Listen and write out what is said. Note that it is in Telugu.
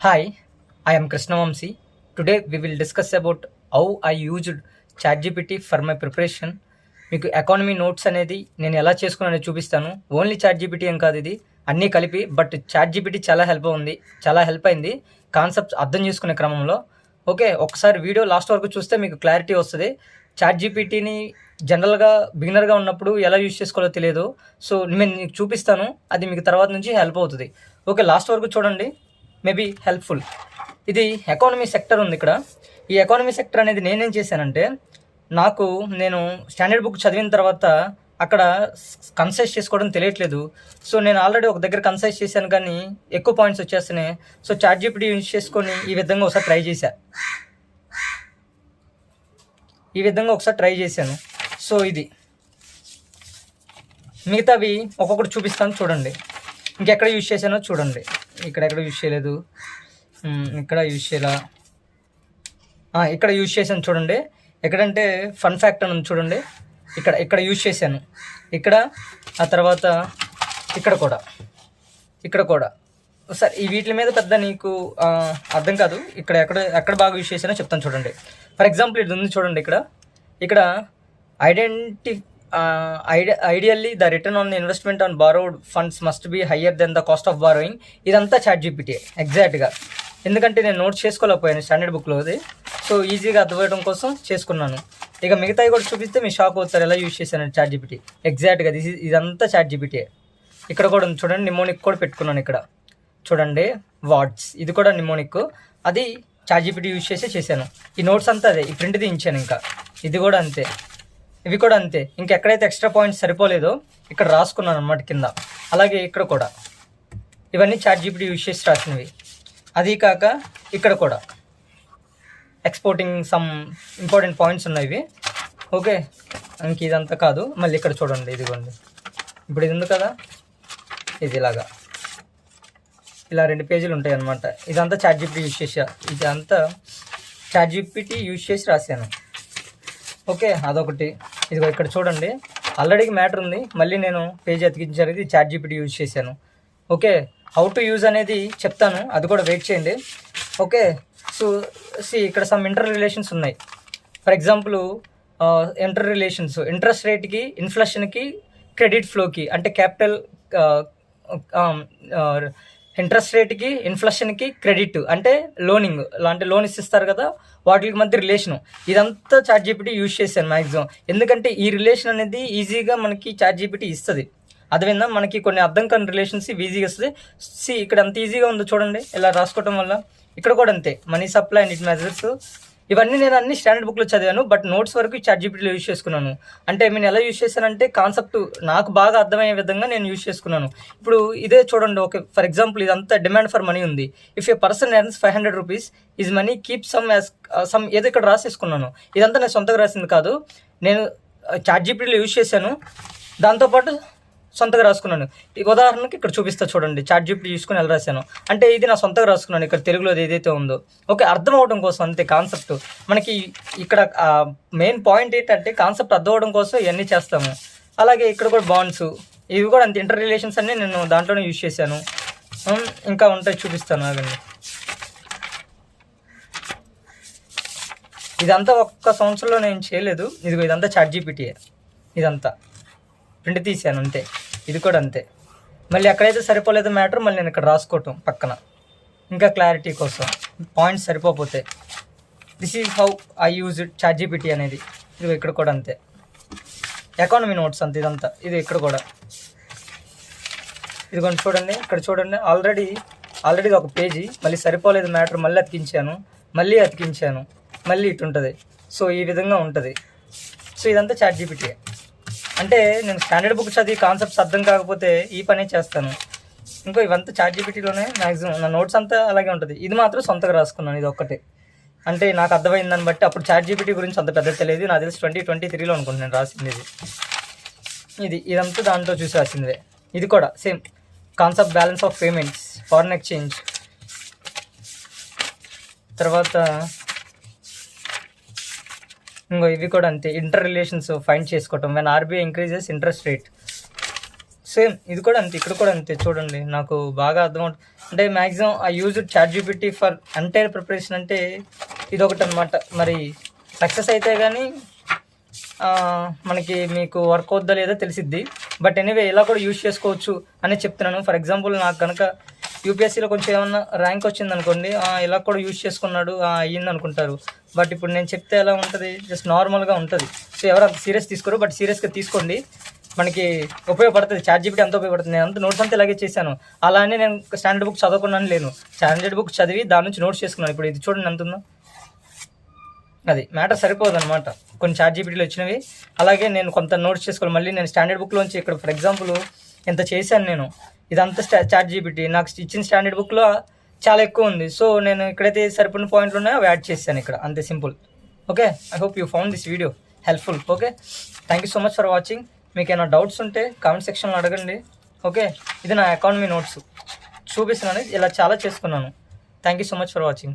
Hi, I am Krishnavamsi. Today we will discuss about how I used ChatGPT for my preparation. మీకు ఎకానమీ నోట్స్ అనేది నేను ఎలా చేసుకున్నానో చూపిస్తాను. ఓన్లీ చాట్ జీపీటీ ఏం కాదు ఇది. అన్నీ కలిపి బట్ చాట్ జీపీటీ చాలా హెల్ప్ ఉంది. చాలా హెల్ప్ అయింది. కాన్సెప్ట్స్ అర్థం చేసుకునే క్రమంలో. ఓకే ఒకసారి వీడియో లాస్ట్ వరకు చూస్తే మీకు క్లారిటీ వస్తుంది. చాట్ జీపీటీని జనరల్గా బిగినర్గా ఉన్నప్పుడు ఎలా యూజ్ చేసుకోవాలో తెలియదు. సో నేను మీకు చూపిస్తాను. అది మీకు తర్వాత నుంచి హెల్ప్ అవుతుంది. ఓకే లాస్ట్ వరకు చూడండి. మేబీ హెల్ప్ఫుల్ ఇది ఎకానమీ సెక్టర్ ఉంది ఇక్కడ. ఈ ఎకానమీ సెక్టర్ అనేది నేనేం చేశానంటే నాకు నేను స్టాండర్డ్ బుక్ చదివిన తర్వాత అక్కడ కన్సైజ్ చేసుకోవడం తెలియట్లేదు. సో నేను ఆల్రెడీ ఒక దగ్గర కన్సైజ్ చేశాను కానీ ఎక్కువ పాయింట్స్ వచ్చేస్తున్నాయి. సో చాట్ జీపీటీ యూజ్ చేసుకొని ఈ విధంగా ఒకసారి ట్రై చేశా. ఈ విధంగా ఒకసారి ట్రై చేశాను. సో ఇది. మిగతావి ఒక్కొక్కటి చూపిస్తాను చూడండి. ఇంకెక్కడ యూజ్ చేశానో చూడండి. ఇక్కడ ఎక్కడ యూజ్ చేయలేదు ఇక్కడ యూజ్ చేయాల? ఇక్కడ యూజ్ చేశాను చూడండి. ఎక్కడంటే ఫన్ ఫ్యాక్ట్ అని ఉంది చూడండి. ఇక్కడ ఇక్కడ యూజ్ చేశాను. ఇక్కడ ఆ తర్వాత ఇక్కడ కూడా. ఇక్కడ కూడా. సరే ఈ వీటి మీద పెద్ద నీకు అర్థం కాదు. ఇక్కడ ఎక్కడ ఎక్కడ బాగా యూజ్ చేశానో చెప్తాను చూడండి. ఫర్ ఎగ్జాంపుల్ ఇది ఉంది చూడండి ఇక్కడ. ఇక్కడ ఐడెంటి idea ideally the return on investment on borrowed funds must be higher then the cost of borrowing ఇదంతా చాట్ జీపీటీ ఎగ్జాక్ట్గా ఎందుకంటే నేను నోట్ చేసుకోలేకపోయాను స్టాండర్డ్ బుక్లో అది. సో ఈజీగా అర్థమయ్యడం కోసం చేసుకున్నాను. ఇక మిగతావి కూడా చూపిస్తే మీరు షాక్ అవుతారు ఎలా యూజ్ చేశాను చాట్ జీపీటీ ఎగ్జాక్ట్గా దిస్ ఇదంతా చాట్ జీపీటీ ఇక్కడ కూడా ఉంది చూడండి నిమోనిక్ కూడా పెట్టుకున్నాను ఇక్కడ. చూడండి వార్డ్స్ ఇది కూడా నిమోనిక్ అది చాట్ జీపీటీ యూజ్ చేసే చేశాను. ఈ నోట్స్ అంతా అదే ఈ ప్రింట్ తీయించాను ఇంకా. ఇది కూడా అంతే. ఇవి కూడా అంతే. ఇంకెక్కడైతే ఎక్స్ట్రా పాయింట్స్ సరిపోలేదో ఇక్కడ రాసుకున్నాను అనమాట కింద. అలాగే ఇక్కడ కూడా. ఇవన్నీ చాట్ జీపీటీ యూజ్ చేసి రాసినవి. అది కాక ఇక్కడ కూడా. ఎక్స్పోర్టింగ్ సమ్ ఇంపార్టెంట్ పాయింట్స్ ఉన్నాయి ఇవి. ఓకే. ఇంక ఇదంతా కాదు. మళ్ళీ ఇక్కడ చూడండి ఇదిగోండి. ఇప్పుడు ఇది ఉంది కదా ఇది ఇలాగా. ఇలా రెండు పేజీలు ఉంటాయి అనమాట ఇదంతా చాట్ జీపీటీ యూజ్ చేసా ఇదంతా చాట్ జీపీటీ యూజ్ చేసి రాశాను. ఓకే అదొకటి. ఇదిగో ఇక్కడ చూడండి. ఆల్రెడీ మ్యాటర్ ఉంది. మళ్ళీ నేను పేజీ అతికించడానికి చాట్ జీపీటీ యూజ్ చేశాను. ఓకే హౌ టు యూజ్ అనేది చెప్తాను. అది కూడా వెయిట్ చేయండి. ఓకే సో సి ఇక్కడ సమ్ ఇంటర్ రిలేషన్స్ ఉన్నాయి. For example inter relations interest రేట్కి ఇన్ఫ్లేషన్కి క్రెడిట్ ఫ్లోకి అంటే క్యాపిటల్ ఇంట్రెస్ట్ రేట్కి ఇన్ఫ్లేషన్కి క్రెడిట్ అంటే లోనింగ్ అంటే లోన్ ఇస్తారు కదా వాటికి మధ్య రిలేషన్. ఇదంతా చాట్ జీపీటీ యూజ్ చేశాను మ్యాక్సిమం ఎందుకంటే ఈ రిలేషన్ అనేది ఈజీగా మనకి చాట్ జీపీటీ ఇస్తుంది అదేవిధంగా మనకి కొన్ని అర్థం కాని రిలేషన్స్ ఈజీగా వస్తుంది సి ఇక్కడ అంత ఈజీగా ఉందో చూడండి. ఇలా రాసుకోవటం వల్ల ఇక్కడ కూడా అంతే. Money supply and it measures ఇవన్నీ నేను అన్ని స్టాండర్డ్ బుక్లో చదివాను బట్ నోట్స్ వరకు చాట్ జీపీటీలో యూజ్ చేసుకున్నాను. అంటే నేను ఎలా యూజ్ చేశానంటే కాన్సెప్ట్ నాకు బాగా అర్థమయ్యే విధంగా నేను యూజ్ చేసుకున్నాను. ఇప్పుడు ఇదే చూడండి ఓకే ఫర్ ఎగ్జాంపుల్ ఇదంతా డిమాండ్ ఫర్ మనీ ఉంది. If a person earns five hundred rupees is money keep some as some ఏదో ఇక్కడ రాసేసుకున్నాను. ఇదంతా నేను సొంతగా రాసింది కాదు. నేను చాట్ జీపీటీలో యూజ్ చేశాను. దాంతోపాటు సొంతగా రాసుకున్నాను. ఈ ఉదాహరణకి ఇక్కడ చూపిస్తా చూడండి. చాట్ జీపీ తీసుకుని ఎలా రాశాను? అంటే ఇది నా సొంతగా రాసుకున్నాను. ఇక్కడ తెలుగులో ఏదైతే ఉందో. ఓకే అర్థం అవడం కోసం అంతే కాన్సెప్ట్. మనకి ఇక్కడ మెయిన్ పాయింట్ ఏంటంటే కాన్సెప్ట్ అర్థం అవడం కోసం ఇవన్నీ చేస్తాము. అలాగే ఇక్కడ కూడా బాండ్స్. ఇవి కూడా అంత. ఇంటర్ రిలేషన్స్ అన్నీ నేను దాంట్లోనే యూజ్ చేశాను. ఇంకా ఉంటాయి చూపిస్తాను ఆగండి. ఇదంతా ఒక్క సంవత్సరంలో నేను చేయలేదు. ఇదిగో ఇదంతా చాట్ జీపీటీ ఇదంతా. ప్రింట్ తీసాను అంతే. ఇది కూడా అంతే. మళ్ళీ ఎక్కడైతే సరిపోలేదు మ్యాటర్ మళ్ళీ నేను ఇక్కడ రాసుకోవటం పక్కన. ఇంకా క్లారిటీ కోసం. పాయింట్స్ సరిపోతే this is how I use ChatGPT అనేది. ఇది ఇక్కడ కూడా అంతే. ఎకానమీ నోట్స్ అంతే ఇదంతా. ఇది ఇక్కడ కూడా. ఇదిగోండి చూడండి. ఇక్కడ చూడండి. ఆల్రెడీ ఆల్రెడీ ఒక పేజీ. మళ్ళీ సరిపోలేదు మ్యాటర్ మళ్ళీ అతికించాను. మళ్ళీ అతికించాను. మళ్ళీ ఇటు ఉంటుంది. సో ఈ విధంగా ఉంటుంది. సో ఇదంతా చాట్ అంటే నేను స్టాండర్డ్ బుక్ చదివి కాన్సెప్ట్స్ అర్థం కాకపోతే ఈ పనే చేస్తాను. ఇంకో ఇవంతా చాట్ జీపీటీలోనే మ్యాక్సిమం నా నోట్స్ అంతా అలాగే ఉంటుంది. ఇది మాత్రం సొంతగా రాసుకున్నాను ఇది ఒక్కటే. అంటే నాకు అర్థమైంది దాన్ని బట్టి అప్పుడు చాట్ జీపీటీ గురించి అంత పెద్ద తెలియదు. నాకు తెలిసి ట్వంటీ ట్వంటీ త్రీలో అనుకుంటున్నాను రాసింది ఇది. ఇది ఇదంతా దాంట్లో చూసి రాసిందే. ఇది కూడా same concept balance of payments foreign exchange తర్వాత ఇంకో ఇవి కూడా అంతే. ఇంటర్ రిలేషన్స్ ఫైండ్ చేసుకోవటం. When RBI increases interest rate same ఇది కూడా అంతే. ఇక్కడ కూడా అంతే. చూడండి. నాకు బాగా అర్థమవుతుంది అంటే maximum I use ChatGPT for entire preparation అంటే ఇది ఒకటి అనమాట మరి సక్సెస్ అయితే కానీ మనకి మీకు వర్క్ అవుద్దా లేదా తెలిసిద్ది. బట్ ఎనీవే ఇలా కూడా యూజ్ చేసుకోవచ్చు అని చెప్తున్నాను. ఫర్ ఎగ్జాంపుల్ నాకు కనుక యూపీఎస్సీలో కొంచెం ఏమన్నా ర్యాంక్ వచ్చింది అనుకోండి ఇలా కూడా యూజ్ చేసుకున్నాడు ఆ, అయ్యింది అనుకుంటారు బట్ ఇప్పుడు నేను చెప్తే ఎలా ఉంటుంది? జస్ట్ నార్మల్గా ఉంటుంది. సో ఎవరు అంత సీరియస్ తీసుకోరు బట్ సీరియస్గా తీసుకోండి. మనకి ఉపయోగపడుతుంది. చాట్ జీపీటీ అంత ఉపయోగపడుతుంది? నేను అంత నోట్స్ అంతా ఇలాగే చేశాను. అలానే నేను స్టాండర్డ్ బుక్ చదవకున్నాను లేను. స్టాండర్డ్ బుక్ చదివి దాని నుంచి నోట్స్ చేసుకున్నాను. ఇప్పుడు ఇది చూడండి ఎంత ఉందో. అది మ్యాటర్ సరిపోదు అనమాట కొన్ని చార్ట్ జీపీటీలు వచ్చినవి. అలాగే నేను కొంత నోట్స్ చేసుకోవాలి. మళ్ళీ నేను స్టాండర్డ్ బుక్లోంచి ఇక్కడ ఫర్ ఎగ్జాంపుల్ ఇంత చేశాను నేను. ఇదంతా స్టా చార్ట్ జీపీటీ. నాకు ఇచ్చిన స్టాండర్డ్ బుక్లో చాలా ఎక్కువ ఉంది. సో నేను ఇక్కడైతే సరిపడిన పాయింట్లు ఉన్నాయో అవి యాడ్ చేశాను ఇక్కడ. అంతే simple. Okay? I hope you found this video helpful. Okay? Thank you so much for watching. మీకు ఏమైనా డౌట్స్ ఉంటే కామెంట్ సెక్షన్లో అడగండి. ఓకే? ఇది నా అకాడమీ నోట్స్. చూపిస్తున్నాను. ఇలా చాలా చేసుకున్నాను. Thank you so much for watching.